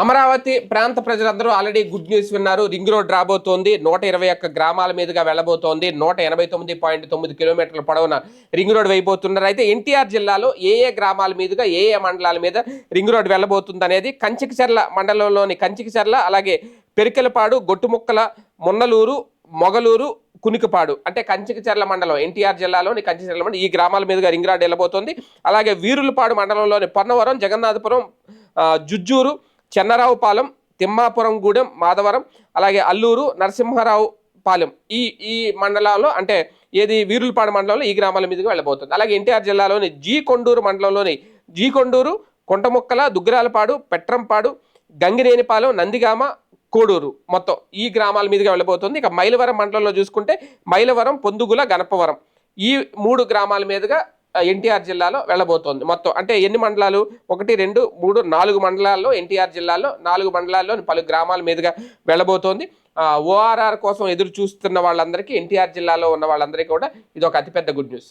అమరావతి ప్రాంత ప్రజలందరూ already good news విన్నారు. రింగ్ రోడ్ రాబోతోంది. నూట ఇరవై ఒక్క గ్రామాల మీదుగా వెళ్ళబోతోంది. నూట ఎనభై తొమ్మిది పాయింట్ తొమ్మిది కిలోమీటర్ల పొడవున రింగ్ రోడ్ వేయబోతున్నారు. అయితే ఎన్టీఆర్ జిల్లాలో ఏ ఏ గ్రామాల మీదుగా ఏ ఏ మండలాల మీద రింగ్ రోడ్ వెళ్ళబోతుంది అనేది కంచికచర్ల మండలంలోని కంచికచర్ల అలాగే పెరికెలపాడు గొట్టుముక్కల మున్నలూరు మొగలూరు కునికిపాడు అంటే కంచికచర్ల మండలం ఎన్టీఆర్ జిల్లాలోని కంచికచర్ల మండలం ఈ గ్రామాల మీదుగా రింగ్ రోడ్ వెళ్ళబోతోంది. అలాగే వీరులపాడు మండలంలోని పొన్నవరం జగన్నాథపురం జుజ్జూరు చెన్నరావుపాలెం తిమ్మాపురం గూడెం మాధవరం అలాగే అల్లూరు నరసింహారావు పాలెం ఈ ఈ మండలాల్లో అంటే ఏది వీరులపాడు మండలంలో ఈ గ్రామాల మీదుగా వెళ్ళబోతుంది. అలాగే ఎన్టీఆర్ జిల్లాలోని జీ కొండూరు మండలంలోని జీ కొండూరు కొంటముక్కల దుగ్గిరాలపాడు పెట్రంపాడు గంగినేనిపాలెం నందిగామ కోడూరు మొత్తం ఈ గ్రామాల మీదుగా వెళ్ళబోతుంది. ఇక మైలవరం మండలంలో చూసుకుంటే మైలవరం పొందుగుల గణపవరం ఈ మూడు గ్రామాల మీదుగా ఎన్టీఆర్ జిల్లాలో వెళ్ళబోతోంది. మొత్తం అంటే ఎన్ని మండలాలు? ఒకటి రెండు మూడు నాలుగు మండలాల్లో ఎన్టీఆర్ జిల్లాలో నాలుగు మండలాల్లో పలు గ్రామాల మీదుగా వెళ్ళబోతోంది. ఓఆర్ఆర్ కోసం ఎదురు చూస్తున్న వాళ్ళందరికీ ఎన్టీఆర్ జిల్లాలో ఉన్న వాళ్ళందరికీ కూడా ఇది ఒక అతిపెద్ద గుడ్ న్యూస్.